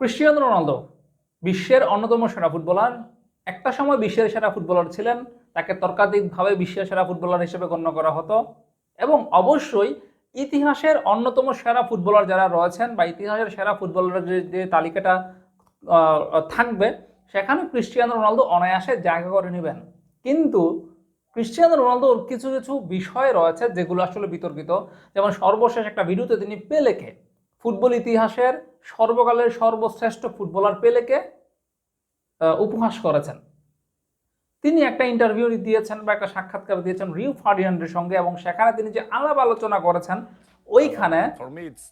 Cristiano Ronaldo, বিশ্বের অন্যতম সেরা ফুটবলার। একটা সময় বিশ্বের সেরা ফুটবলার ছিলেন, তাকে তর্কাতীতভাবে বিশ্বের সেরা ফুটবলার হিসেবে গণ্য করা হতো। এবং অবশ্যই ইতিহাসের অন্যতম সেরা ফুটবলার যারা রয়েছেন বা ইতিহাসের সেরা ফুটবলারের যে যে তালিকাটা থাকবে, সেখানে ক্রিস্টিয়ানো রোনালদো অনায়াসে জায়গা করে নেবেন। কিন্তু ক্রিস্টিয়ানো রোনালদোর কিছু কিছু বিষয় রয়েছে যেগুলো আসলে বিতর্কিত। যেমন সর্বশেষ একটা ভিডিওতে তিনি পেলেকে ফুটবল ইতিহাসের সর্বকালের সর্বশ্রেষ্ঠ ফুটবলার পেলেকে উপহাস করেছেন। তিনি একটা ইন্টারভিউ দিয়েছেন বা একটা সাক্ষাৎকার দিয়েছেন রিউ ফার্ডিনান্ডের সঙ্গে এবং সেখানে তিনি যে আলাপ আলোচনা করেছেন ওইখানে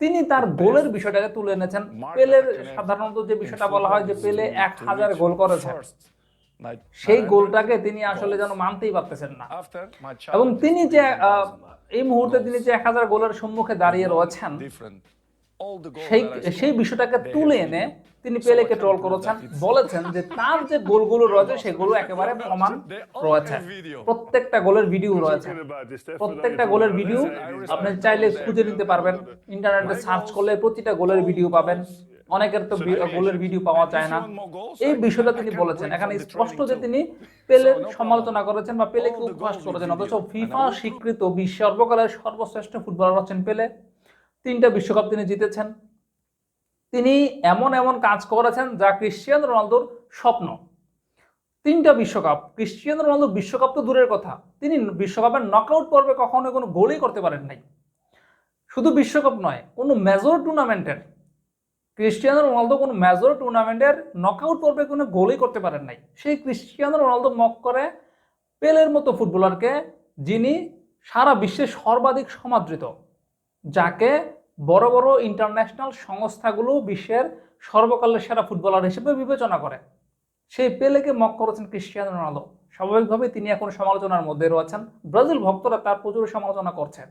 তিনি তার গোলের বিষয়টাকে তুলে এনেছেন। পেলের সাধারণত যে বিষয়টা বলা হয় যে পেলে এক হাজার গোল. Like, সেই গোলটাকে তিনি আসলে যেন মানতেই পারতেছেন না। এবং তিনি যে এই মুহূর্তে তিনি যে এক হাজার গোলের সম্মুখে দাঁড়িয়ে রয়েছেন সেই সেই বিষয়টাকে তুলে এনে তিনি পেলেকে ট্রল করেছেন বলেছেন যে তার যে গোলগুলো রয়েছে সেগুলো একেবারে প্রমাণ রয়েছে। প্রত্যেকটা গোলের ভিডিও রয়েছে। প্রত্যেকটা গোলের ভিডিও আপনি চাইলে খুঁজে নিতে পারবেন। ইন্টারনেটে সার্চ করলে প্রতিটা গোলের ভিডিও পাবেন। অনেকের তো গোলের ভিডিও পাওয়া যায় না। এই বিষয়টা তিনি বলেছেন। এখানে স্পষ্ট যে তিনি পেলের সমালোচনা করেছেন বা পেলেকে উপহাস করেছেন। অথচ ফিফা স্বীকৃত বিশ্ব সর্বকালের সর্বশ্রেষ্ঠ ফুটবলার হচ্ছেন পেলে তিনটা বিশ্বকাপ তিনি জিতেছেন। তিনি এমন এমন কাজ করেছেন যা ক্রিশ্চিয়ান রোনালদোর স্বপ্ন। তিনটা বিশ্বকাপ, ক্রিশ্চিয়ানো রোনালদো বিশ্বকাপ তো দূরের কথা। তিনি বিশ্বকাপের নকআউট পর্বে কখনো কোনো গোলই করতে পারেন নাই। শুধু বিশ্বকাপ নয়, কোনো মেজর টুর্নামেন্টের ক্রিস্টিয়ানো রোনালদো কোনো মেজর টুর্নামেন্টের নকআউট পর্বে কোনো গোলই করতে পারেন নাই। সেই ক্রিস্টিয়ানো রোনালদো মক করে পেলের মতো ফুটবলারকে যিনি সারা বিশ্বে সর্বাধিক সমাদৃত, যাকে বড় বড় ইন্টারন্যাশনাল সংস্থাগুলো বিশ্বের সর্বকালের সেরা ফুটবলার হিসেবে বিবেচনা করে। সেই পেলেকে মক করেছেন ক্রিস্টিয়ানো রোনালদো। স্বাভাবিকভাবে তিনি এখন সমালোচনার মধ্যে রয়েছেন। ব্রাজিল ভক্তরা তার প্রচুর সমালোচনা করছেন।